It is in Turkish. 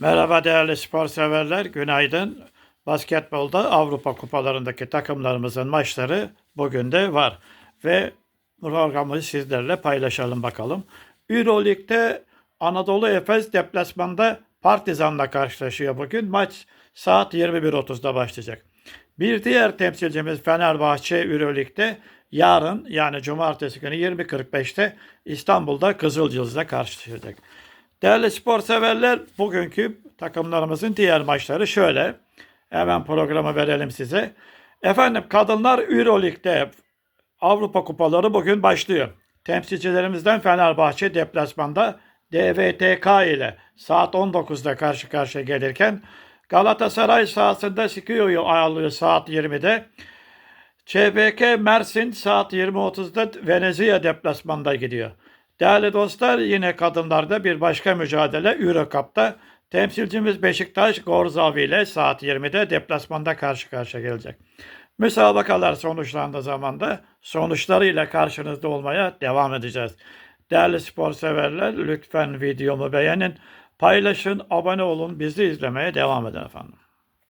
Merhaba değerli spor severler, günaydın. Basketbolda Avrupa kupalarındaki takımlarımızın maçları bugün de var. Ve programı sizlerle paylaşalım bakalım. Euroleague'de Anadolu Efes deplasmanda Partizan'la karşılaşıyor bugün. Maç saat 21.30'da başlayacak. Bir diğer temsilcimiz Fenerbahçe Euroleague'de yarın yani cumartesi günü 20.45'te İstanbul'da Kızılyıldız'la karşılaşacak. Değerli spor severler, bugünkü takımlarımızın diğer maçları şöyle. Hemen programı verelim size. Efendim kadınlar Euroleague'de Avrupa kupaları bugün başlıyor. Temsilcilerimizden Fenerbahçe deplasmanda DVTK ile saat 19'da karşı karşıya gelirken Galatasaray sahasında Skio'yu ayarlıyor saat 20'de. ÇBK Mersin saat 20.30'da Venezia deplasmanda gidiyor. Değerli dostlar yine kadınlarda bir başka mücadele Euro temsilcimiz Beşiktaş Gorzavi ile saat 20'de deplasmanda karşı karşıya gelecek. Müsabakalar sonuçlandığı zaman da sonuçlarıyla karşınızda olmaya devam edeceğiz. Değerli spor severler lütfen videomu beğenin, paylaşın, abone olun, bizi izlemeye devam edin efendim.